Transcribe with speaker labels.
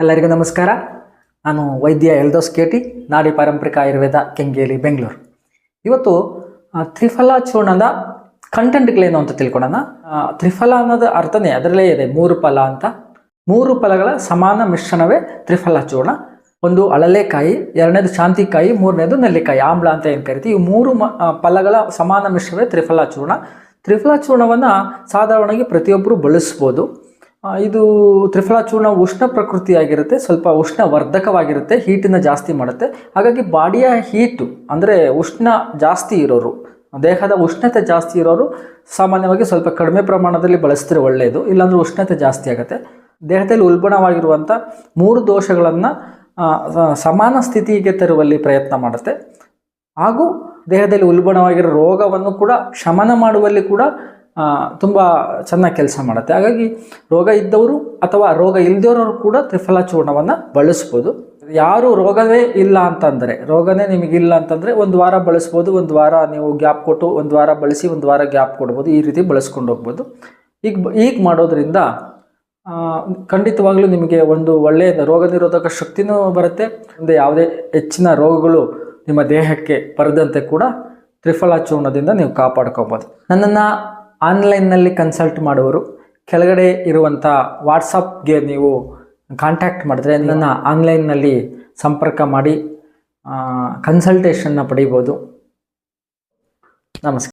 Speaker 1: ಎಲ್ಲರಿಗೂ ನಮಸ್ಕಾರ. ನಾನು ವೈದ್ಯ ಎಲ್ದೋಸ್ ಕೇಟಿ, ನಾಡಿ ಪಾರಂಪರಿಕ ಆಯುರ್ವೇದ ಕೆಂಗೇಲಿ ಬೆಂಗಳೂರು. ಇವತ್ತು ತ್ರಿಫಲ ಚೂರ್ಣದ ಕಂಟೆಂಟ್ಗಳೇನು ಅಂತ ತಿಳ್ಕೊಳ್ಳೋಣ ತ್ರಿಫಲ ಅನ್ನೋದು ಅರ್ಥನೇ ಅದರಲ್ಲೇ ಇದೆ ಮೂರು ಫಲ ಅಂತ. ಮೂರು ಫಲಗಳ ಸಮಾನ ಮಿಶ್ರಣವೇ ತ್ರಿಫಲ ಚೂರ್ಣ. ಒಂದು ಅಳಲೆಕಾಯಿ, ಎರಡನೇದು ಶಾಂತಿಕಾಯಿ, ಮೂರನೇದು ನೆಲ್ಲಿಕಾಯಿ, ಆಮ್ಲ ಅಂತ ಏನು ಕರಿತೀವಿ? ಈ ಮೂರು ಫಲಗಳ ಸಮಾನ ಮಿಶ್ರವೇ ತ್ರಿಫಲ ಚೂರ್ಣ. ತ್ರಿಫಲ ಚೂರ್ಣವನ್ನು ಸಾಧಾರಣವಾಗಿ ಪ್ರತಿಯೊಬ್ಬರು ಬಳಸ್ಬೋದು. ಇದು ತ್ರಿಫಲ ಚೂರ್ಣ ಉಷ್ಣ ಪ್ರಕೃತಿಯಾಗಿರುತ್ತೆ, ಸ್ವಲ್ಪ ಉಷ್ಣ ವರ್ಧಕವಾಗಿರುತ್ತೆ ಹೀಟನ್ನ ಜಾಸ್ತಿ ಮಾಡುತ್ತೆ. ಹಾಗಾಗಿ ಬಾಡಿಯ ಹೀಟು ಅಂದರೆ ಉಷ್ಣ ಜಾಸ್ತಿ ಇರೋರು, ದೇಹದ ಉಷ್ಣತೆ ಜಾಸ್ತಿ ಇರೋರು ಸಾಮಾನ್ಯವಾಗಿ ಸ್ವಲ್ಪ ಕಡಿಮೆ ಪ್ರಮಾಣದಲ್ಲಿ ಬಳಸಿದ್ರೆ ಒಳ್ಳೆಯದು ಇಲ್ಲಾಂದರೆ ಉಷ್ಣತೆ ಜಾಸ್ತಿ ಆಗುತ್ತೆ. ದೇಹದಲ್ಲಿ ಉಲ್ಬಣವಾಗಿರುವಂಥ ಮೂರು ದೋಷಗಳನ್ನು ಸಮಾನ ಸ್ಥಿತಿಗೆ ತರುವಲ್ಲಿ ಪ್ರಯತ್ನ ಮಾಡುತ್ತೆ. ಹಾಗೂ ದೇಹದಲ್ಲಿ ಉಲ್ಬಣವಾಗಿರೋ ರೋಗವನ್ನು ಕೂಡ ಶಮನ ಮಾಡುವಲ್ಲಿ ಕೂಡ ತುಂಬ ಚೆನ್ನಾಗಿ ಕೆಲಸ ಮಾಡುತ್ತೆ. ಹಾಗಾಗಿ ರೋಗ ಇದ್ದವರು ಅಥವಾ ರೋಗ ಇಲ್ಲದವರು ಕೂಡ ತ್ರಿಫಲ ಚೂರ್ಣವನ್ನು ಬಳಸ್ಬೋದು. ಯಾರು ರೋಗವೇ ಇಲ್ಲ ಅಂತಂದರೆ, ರೋಗನೇ ನಿಮಗಿಲ್ಲ ಅಂತಂದರೆ ಒಂದು ವಾರ ಬಳಸ್ಬೋದು, ಒಂದು ವಾರ ನೀವು ಗ್ಯಾಪ್ ಕೊಟ್ಟು ಒಂದು ವಾರ ಬಳಸಿ, ಒಂದು ವಾರ ಗ್ಯಾಪ್ ಕೊಡ್ಬೋದು, ಈ ರೀತಿ ಬಳಸ್ಕೊಂಡು ಹೋಗ್ಬೋದು. ಈಗ ಈಗ ಮಾಡೋದ್ರಿಂದ ಖಂಡಿತವಾಗಲೂ ನಿಮಗೆ ಒಂದು ಒಳ್ಳೆಯ ರೋಗ ನಿರೋಧಕ ಶಕ್ತಿನೂ ಬರುತ್ತೆ. ಮುಂದೆ ಯಾವುದೇ ಹೆಚ್ಚಿನ ರೋಗಗಳು ನಿಮ್ಮ ದೇಹಕ್ಕೆ ಬರದಂತೆ ಕೂಡ ತ್ರಿಫಲ ಚೂರ್ಣದಿಂದ ನೀವು ಕಾಪಾಡ್ಕೋಬೋದು. ನನ್ನನ್ನು ಆನ್ಲೈನ್ನಲ್ಲಿ ಕನ್ಸಲ್ಟ್ ಮಾಡುವರು ಕೆಳಗಡೆ ಇರುವಂಥ ವಾಟ್ಸಪ್ಗೆ ನೀವು ಕಾಂಟ್ಯಾಕ್ಟ್ ಮಾಡಿದ್ರೆ ನನ್ನ ಆನ್ಲೈನ್ನಲ್ಲಿ ಸಂಪರ್ಕ ಮಾಡಿ ಕನ್ಸಲ್ಟೇಷನ್ನ ಪಡೀಬೋದು. ನಮಸ್ಕಾರ.